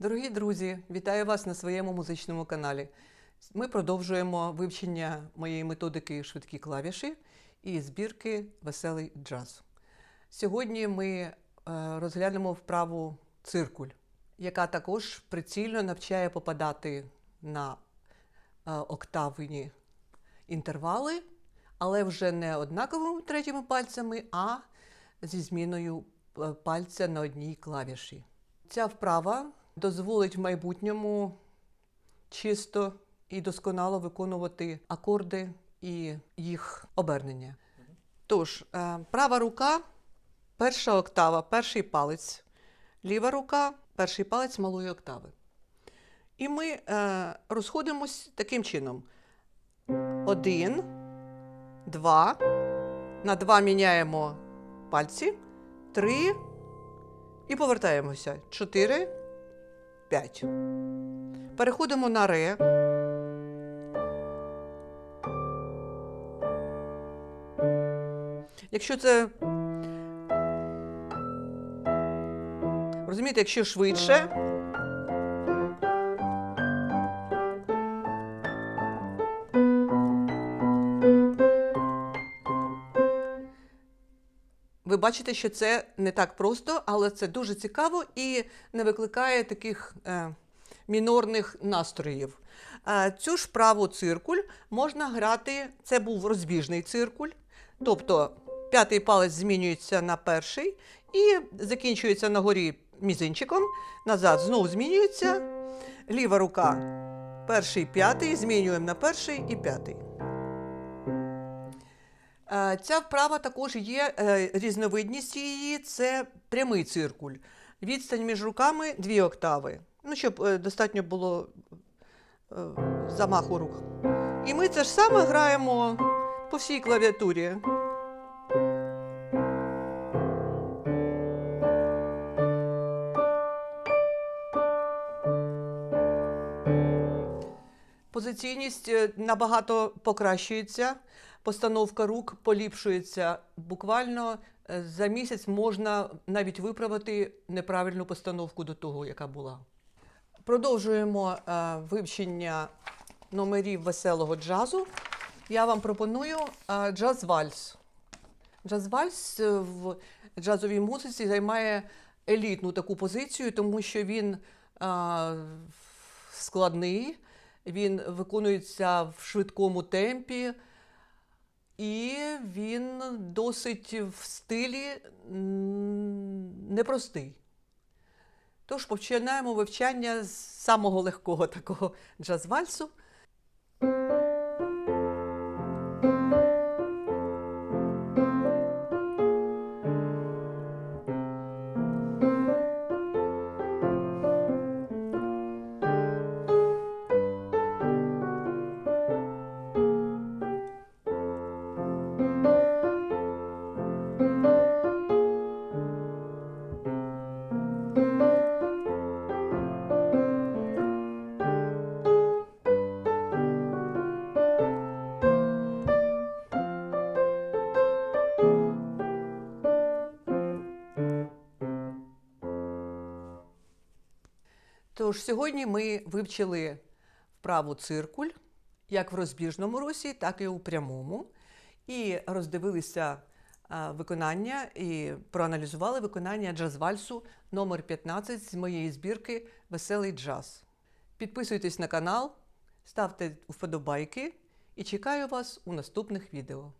Дорогі друзі, вітаю вас на своєму музичному каналі. Ми продовжуємо вивчення моєї методики швидкі клавіші і збірки Веселий джаз. Сьогодні ми е, розглянемо вправу циркуль, яка також прицільно навчає попадати на е, октавні інтервали, але вже не однаковими третіми пальцями, а зі зміною е, пальця на одній клавіші. Ця вправа дозволить в майбутньому чисто і досконало виконувати акорди і їх обернення. Тож, е, права рука, перша октава, перший палець, ліва рука, перший палець малої октави. І ми е, розходимось таким чином: один, два, на два міняємо пальці, три. І повертаємося. 4, 5. Переходимо на ре. Якщо це. Розумієте, якщо швидше. Ви бачите, що це не так просто, але це дуже цікаво і не викликає таких е, мінорних настроїв. Е, цю ж праву циркуль можна грати, це був розбіжний циркуль, тобто п'ятий палець змінюється на перший і закінчується на горі мізинчиком, назад знову змінюється. Ліва рука, перший, п'ятий, змінюємо на перший і п'ятий. Е, Ця вправа також є е, різновидність її це прямий циркуль. Відстань між руками дві октави. Ну, щоб е, достатньо було замаху рук. І ми це ж саме граємо по всій клавіатурі. Позиційність е, набагато покращується, постановка рук поліпшується. Буквально е, за місяць можна навіть виправити неправильну постановку до того, яка була. Продовжуємо е, вивчення номерів веселого джазу. Я вам пропоную джаз-вальс. Джаз-вальс в джазовій музиці займає елітну таку позицію, тому що він складний, він виконується в швидкому темпі, і він досить в стилі непростий. Тож починаємо вивчання з самого легкого такого джаз-вальсу. Тож сьогодні ми вивчили вправу циркуль як в розбіжному русі, так і у прямому. І роздивилися виконання і проаналізували виконання джаз-вальсу номер 15 з моєї збірки Веселий джаз. Підписуйтесь на канал, ставте вподобайки і чекаю вас у наступних відео.